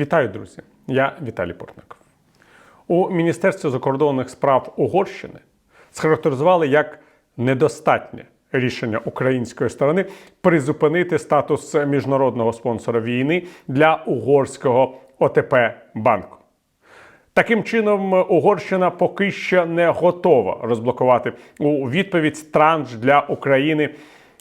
Вітаю, друзі! Я Віталій Портников. У Міністерстві закордонних справ Угорщини схарактеризували як недостатнє рішення української сторони призупинити статус міжнародного спонсора війни для угорського ОТП банку. Таким чином, Угорщина поки що не готова розблокувати у відповідь транш для України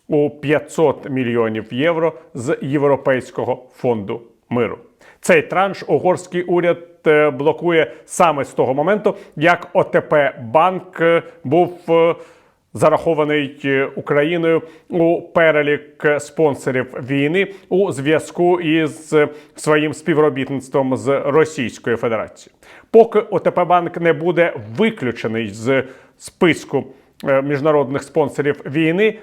у 500 мільйонів євро з Європейського фонду миру. Цей транш угорський уряд е, блокує саме з того моменту, як ОТП банк був е, зарахований е, Україною у перелік спонсорів війни у зв'язку із своїм співробітництвом з Російською Федерацією. Поки ОТП банк не буде виключений з списку міжнародних спонсорів війни.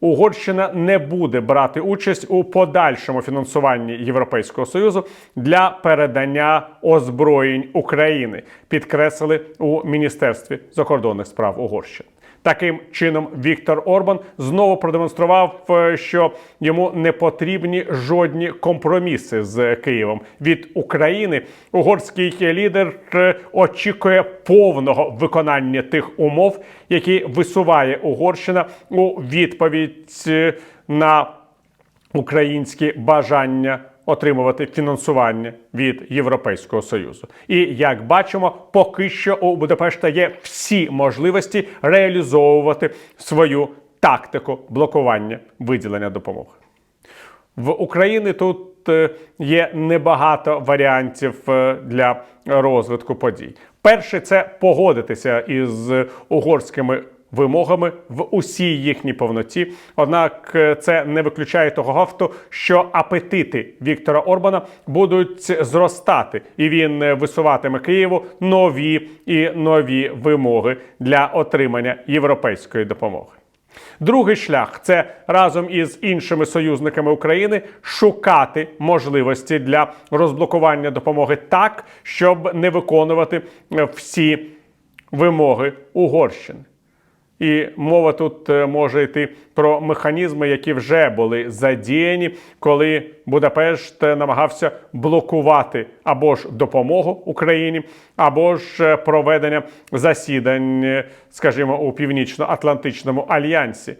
Угорщина не буде брати участь у подальшому фінансуванні Європейського союзу для передання озброєнь України, підкреслили у Міністерстві закордонних справ Угорщини. Таким чином, Віктор Орбан знову продемонстрував, е, що йому не потрібні жодні компроміси з Києвом від України. Угорський лідер е, очікує повного виконання тих умов, які висуває Угорщина у відповідь е, на українські бажання отримувати фінансування від Європейського союзу. І як бачимо, поки що у Будапешта є всі можливості реалізовувати свою тактику блокування виділення допомоги. В Україні тут е, є небагато варіантів е, для розвитку подій. Перший це погодитися із угорськими вимогами в усій їхній повноті. Однак е, це не виключає того факту, що апетити Віктора Орбана будуть зростати, і він е, висуватиме Києву нові і нові вимоги для отримання європейської допомоги. Другий шлях це разом із іншими союзниками України шукати можливості для розблокування допомоги так, щоб не виконувати е, всі вимоги Угорщини. І мова тут е, може йти про механізми, які вже були задіяні, коли Будапешт е, намагався блокувати або ж допомогу Україні, або ж е, проведення засідань, скажімо, у північно-атлантичному альянсі.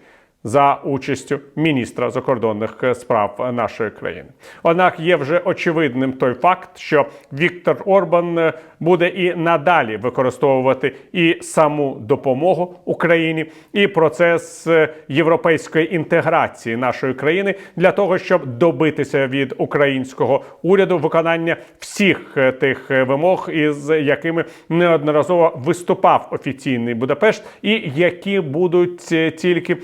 За участю міністра закордонних е, справ нашої країни, однак є вже очевидним той факт, що Віктор Орбан е, буде і надалі використовувати і саму допомогу Україні, і процес е, європейської інтеграції нашої країни для того, щоб добитися від українського уряду виконання всіх тих вимог, із якими неодноразово виступав офіційний Будапешт, і які будуть тільки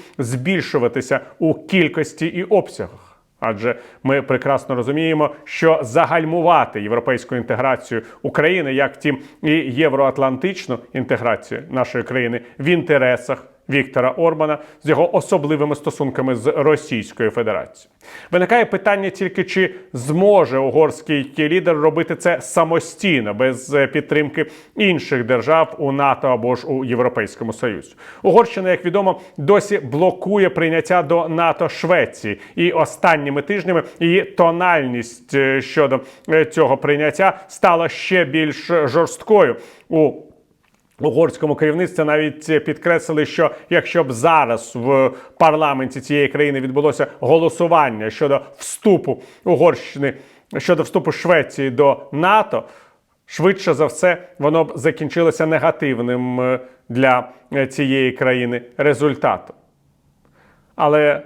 збільшуватися у кількості і обсягах. Адже ми прекрасно розуміємо, що загальмувати європейську інтеграцію України, як втім і євроатлантичну інтеграцію нашої країни в інтересах Віктора Орбана з його особливими стосунками з Російською Федерацією. Виникає питання тільки чи зможе угорський лідер робити це самостійно без е, підтримки інших держав у НАТО або ж у Європейському Союзі. Угорщина, як відомо, досі блокує прийняття до НАТО Швеції, і останніми тижнями її тональність е, щодо е, цього прийняття стала ще більш жорсткою у угорському керівництві навіть підкреслили, що якщо б зараз в парламенті цієї країни відбулося голосування щодо вступу Угорщини щодо вступу Швеції до НАТО, швидше за все воно б закінчилося негативним е, для е, цієї країни результатом. Але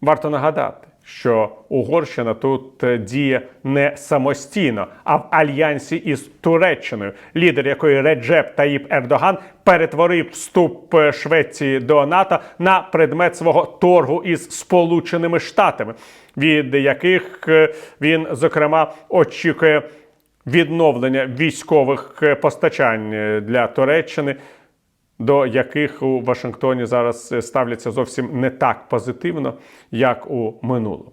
варто нагадати, що Угорщина тут е, діє не самостійно, а в альянсі із Туреччиною, лідер якої Реджеп Таїп Ердоган перетворив вступ е, Швеції до НАТО на предмет свого торгу із Сполученими Штатами, від яких е, він зокрема очікує відновлення військових постачань для Туреччини до яких у Вашингтоні зараз ставляться зовсім не так позитивно, як у минулому.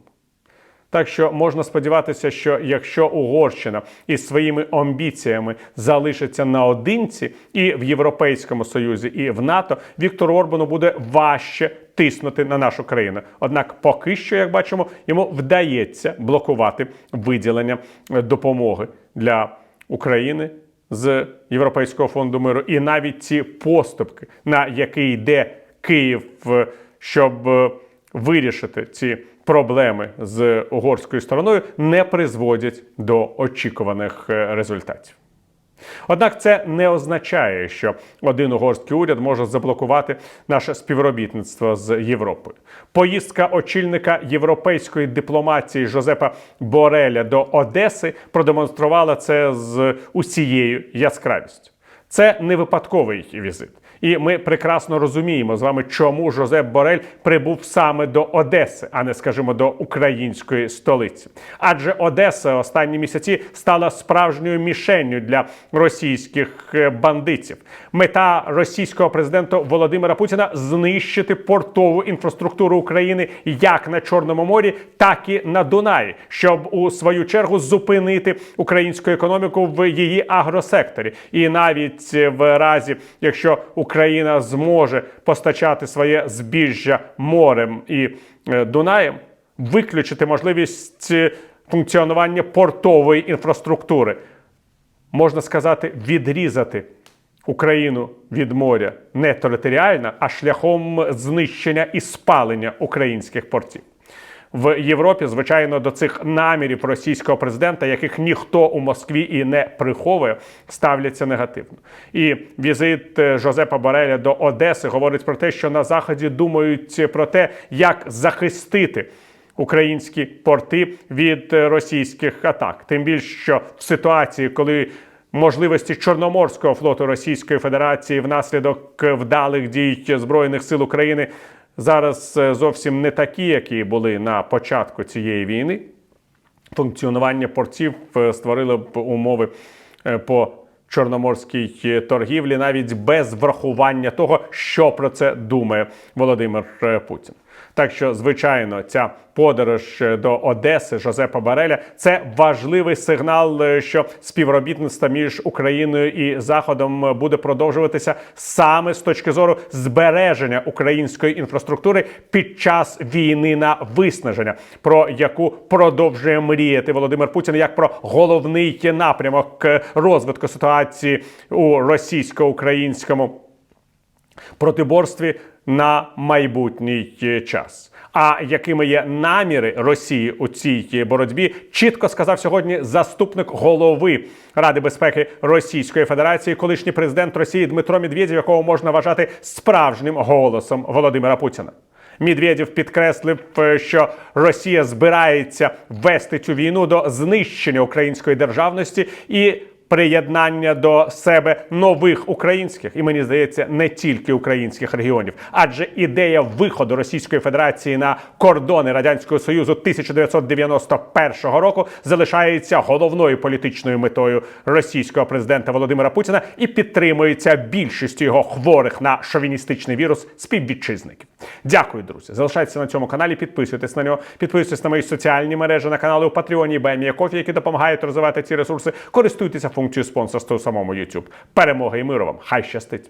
Так що можна сподіватися, що якщо Угорщина із своїми амбіціями залишиться наодинці і в Європейському Союзі, і в НАТО, Віктору Орбану буде важче тиснути на нашу країну. Однак, поки що, як бачимо, йому вдається блокувати виділення е, допомоги для України з Європейського фонду миру, і навіть ці поступки, на які йде Київ, щоб е, вирішити ці проблеми з угорською стороною, не призводять до очікуваних е, результатів. Однак це не означає, що один угорський уряд може заблокувати наше співробітництво з Європою. Поїздка очільника європейської дипломації Жозепа Бореля до Одеси продемонструвала це з усією яскравістю. Це не випадковий візит. І ми прекрасно розуміємо з вами, чому Жозеп Борель прибув саме до Одеси, а не, скажімо, до української столиці. Адже Одеса останні місяці стала справжньою мішенню для російських е, бандитів. Мета російського президента Володимира Путіна знищити портову інфраструктуру України як на Чорному морі, так і на Дунаї, щоб у свою чергу зупинити українську економіку в її агросекторі. І навіть в разі, якщо Україна зможе постачати своє збіжжя морем і е, Дунаєм, виключити можливість е, функціонування портової інфраструктури, можна сказати, відрізати Україну від моря не територіально, а шляхом знищення і спалення українських портів. В Європі, звичайно, до цих намірів російського президента, яких ніхто у Москві і не приховує, ставляться негативно. І візит е, Жозепа Бореля до Одеси говорить про те, що на заході думають про те, як захистити. Українські порти від е, російських атак, тим більше що в ситуації, коли можливості Чорноморського флоту Російської Федерації внаслідок вдалих дій збройних сил України зараз е, зовсім не такі, які були на початку цієї війни. Функціонування портів е, створило б умови е, по чорноморській торгівлі, навіть без врахування того, що про це думає Володимир Путін. Так що, звичайно, ця подорож до Одеси Жозепа Бареля це важливий сигнал, е, що співробітництво між Україною і Заходом буде продовжуватися саме з точки зору збереження української інфраструктури під час війни на виснаження, про яку продовжує мріяти Володимир Путін як про головний напрямок розвитку ситуації у російсько-українському протиборстві на майбутній час. А якими є наміри Росії у цій боротьбі, чітко сказав сьогодні заступник голови Ради безпеки Російської Федерації, колишній президент Росії Дмитро Медведєв, якого можна вважати справжнім голосом Володимира Путіна. Медведєв підкреслив, що Росія збирається вести цю війну до знищення української державності і приєднання до себе нових українських, і мені здається, не тільки українських регіонів, адже ідея виходу Російської Федерації на кордони радянського союзу 1991 року залишається головною політичною метою російського президента Володимира Путіна і підтримується більшістю його хворих на шовіністичний вірус співвітчизників. Дякую, друзі. Залишайтеся на цьому каналі, підписуйтесь на нього, підписуйтесь на мої соціальні мережі на канали у Патреоні і Бемія Кофі, які допомагають розвивати ці ресурси. Користуйтеся функцією спонсорства у самому YouTube. Перемоги і миру вам! Хай щастить!